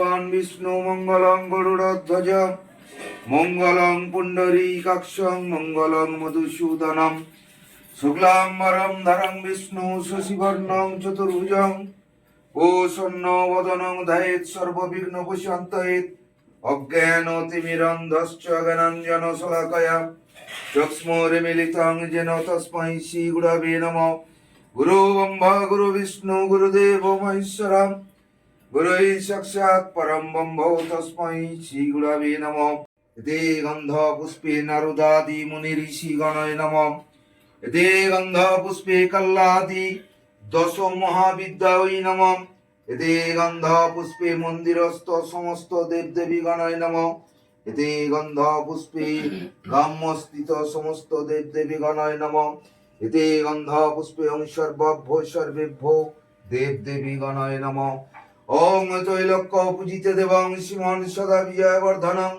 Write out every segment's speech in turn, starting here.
ভগবান বিষ্ণু মঙ্গলং গরুড়ধ্বজ, মঙ্গলং পুণ্ডরীকাক্ষং, মঙ্গলং মধুসূদনম, শুক্লাম্বরম ধরং বিষ্ণু শশিবর্ণং চতুর্ভুজং প্রসন্ন বদনং ধায়েত সর্ববিঘ্ন প্রশান্তয়েত অজ্ঞানতিমিরন্ধশ্চ জ্ঞানাঞ্জন শলাকয়া চক্ষ্মোর্মিলিতং যেন তস্मै শ্রীগুরবে নমঃ। গুরু ব্রহ্মা, গুরু বিষ্ণু, গুরুদেব মহেশ্বরম। গুরুই সাক্ষাৎ পরম ব্রহ্ম তস্मै শ্রীগুরবে নমঃ এতে গন্ধ পুষ্পে নারদাদি মুনি ঋষি গণয় নমঃ এতে গন্ধ পুষ্পে কল্লাদি দশ মহাবিদ্যায় নমঃ এতে গন্ধ পুষ্পে মন্দিরস্থ সমস্ত দেবদেবী গণয় নমঃ এতে গন্ধ পুষ্পে গ্রাম্যস্থিত সমস্ত দেবদেবী গণয় নমঃ এতে গন্ধ পুষ্পে ওং সর্বভ্য সর্বেভ্য দেবদেবী গণয় নমঃ ওং তৈলক্য পূজিতে দেবং শ্রীমন সদা বিজয় বর্ধনং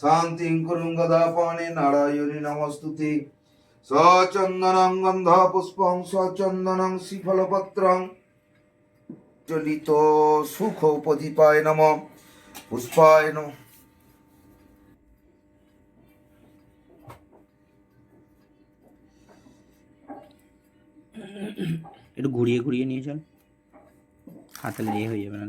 শান্তিং কুরুং গদাপানে নারায়ণী নমস্তুতে। সচন্দনং গন্ধ পুষ্পং সচন্দনং শ্রীফলপত্রং। চলিত সুখ উপদীপায় নম। পুষ্পায় নম। একটু ঘুরিয়ে ঘুরিয়ে নিয়ে চল। হাতে ইয়ে হয়ে যাবে না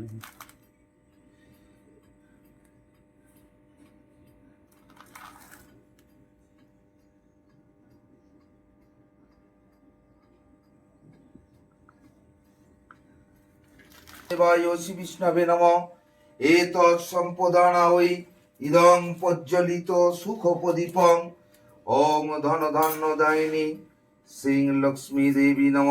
শ্রী বিষ্ণবে নম। এ তৎসম্পদানা ওই ইদং প্রজ্জ্বলিত সুখ প্রদীপং ওম ধন ধন্য দায়িনী শ্রী লক্ষ্মী দেবী নম।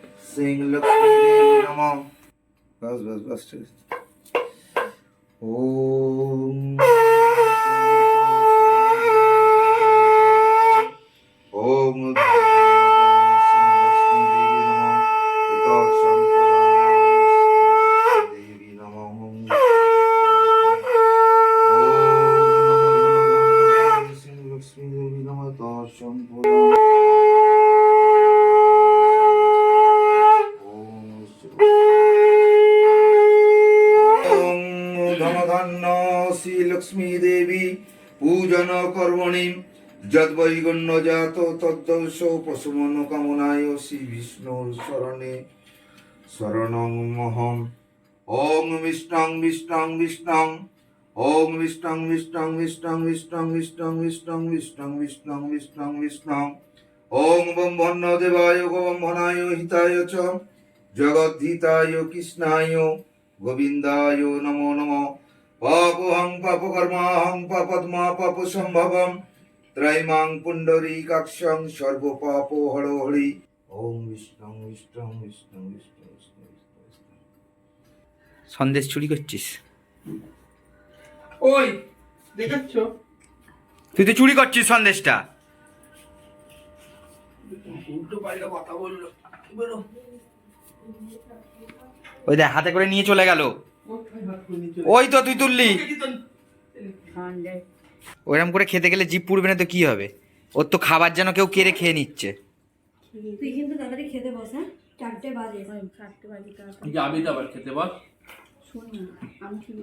সিং লক্ষ্মী দেবী নম বাস বাস বাস ঠিক আছে। ওম ওম শ্রী লক্ষ্মী দেবী পূজন কর্মণি যদ্বৈগণ্য জাত তদ্দর্শ পশুমন কামনায় শ্রী বিষ্ণুর শরণে শরণং মহম ওম বিষ্ণং বিষ্ণং বিষ্ণং ওম বিষ্ণং বিষ্ণং বিষ্ণং বিষ্ণং বিষ্ণং বিষ্ণং বিষ্ণং বিষ্ণং বিষ্ণং বিষ্ণং ওম ব্রহ্মণ্য দেবায় গোব্রহ্মণায় হিতায় চ জগদ্ধিতায় কৃষ্ণায় গোবিন্দায় নমো নমঃ পাপহং পাপকর্মাহং পাপদ্মা পাপ সম্ভবম ত্রৈমাং পুণ্ডরীকাক্ষং সর্বপাপ হর হরি ওম বিষ্ণং বিষ্ণং বিষ্ণং বিষ্ণং বিষ্ণং বিষ্ণং সন্দেশ চুরি করছিস ওই দেখাচ্ছ তুই তো চুরি করছিস সন্দেশটা উল্টো পাল্টা কথা বলল ওই দেখ হাতে করে নিয়ে চলে গেল ওই তো তুই তুললি। ওরম ওইরকম করে খেতে গেলে জিপ পুড়বে না তো কি হবে? ওর তো খাবার যেন কেউ কেড়ে খেয়ে নিচ্ছে। তুই কিন্তু তাড়াতাড়ি খেতে বস হ্যাঁ? চারটে বাজে। চারটে বাজে যাবি তো আবার খেতে বস? শুনি আমি ঠিক